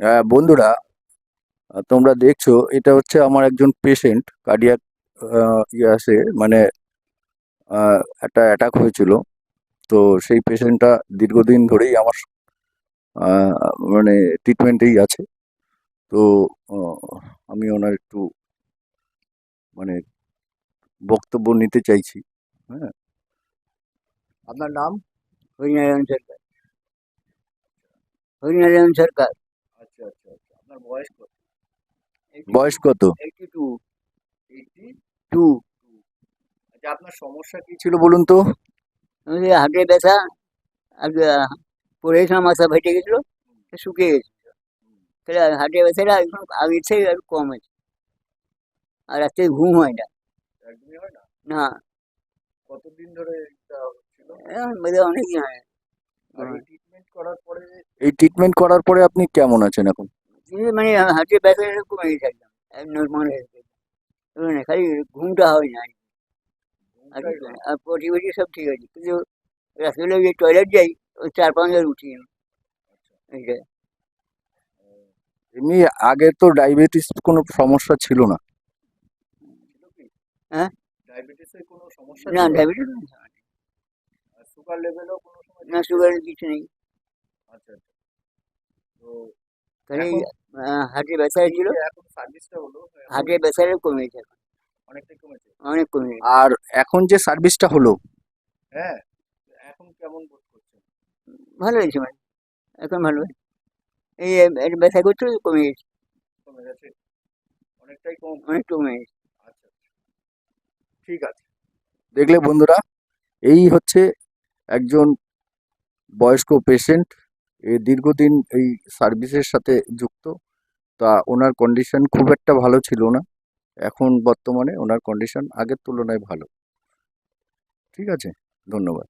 হ্যাঁ বন্ধুরা, তোমরা দেখছ, এটা হচ্ছে আমার একজন পেশেন্ট কার্ডিয়াক ইয়ে আছে মানে একটা অ্যাটাক হয়েছিল। তো সেই পেশেন্টটা দীর্ঘদিন ধরেই আমার মানে ট্রিটমেন্টেই আছে। তো আমি ওনার একটু মানে বক্তব্য নিতে চাইছি। হ্যাঁ। আপনার নাম? হরিনারায়ণ সরকার। হরিনারায়ণ সরকার। আপনার বয়স কত? বয়স কত? Eighty two. Eighty two. আচ্ছা আপনার সমস্যা কি ছিল বলুন তো? আমাদের হাটে ব্যথা আর পড়েছিলাম মাথা ফেটে গেছিল তো শুকিয়ে গেছিল। তাহলে হাটে ব্যথাটা এখন আগের থেকে একটু কম আছে আর রাত্রে ঘুম হয় না। একদমই হয় না? না। কতদিন ধরে এটা হচ্ছিল? এখন বোধহয় হয়। আর এই ট্রিটমেন্ট করার পরে এই ট্রিটমেন্ট করার পরে আপনি কেমন আছেন এখন? মানে হাটে ব্যথাটা কমে গেছে একদম নর্মাল হয়ে খালি ঘুমটা হয় না। আর ফটি সব ঠিক আছে। কিন্তু রাত্রিবেলা যে টয়লেট যাই ওই চার পাঁচবার উঠি আমি। এমনি আগে তো ডায়াবেটিস কোনো সমস্যা ছিল না? হ্যাঁ? ডায়াবেটিসের কোনো সমস্যা না ডায়াবেটিস সুগার লেভেলও কোনো সমস্যা না সুগারের কিছু নেই। আচ্ছা আচ্ছা। তো হাটে ব্যথা ছিল এখন সার্ভিসটা হলো হাটে ব্যথাটা কমে গেছে এখন অনেকটাই কমেছে। অনেক কমে আর এখন যে সার্ভিসটা হলো হ্যাঁ এখন কেমন বোধ করছেন? ভালো হয়েছে মানে এখন ভালো। এই ব্যথা করছিল কমে গেছে কমে গেছে অনেকটাই কম। অনেক কমে গেছে আচ্ছা ঠিক আছে। দেখলে বন্ধুরা এই হচ্ছে একজন বয়স্ক পেশেন্ট দীর্ঘদিন এই সার্ভিসের সাথে যুক্ত। তা ওনার কন্ডিশন খুব একটা ভালো ছিল না। এখন বর্তমানে ওনার কন্ডিশন আগের তুলনায় ভালো। ঠিক আছে? ধন্যবাদ।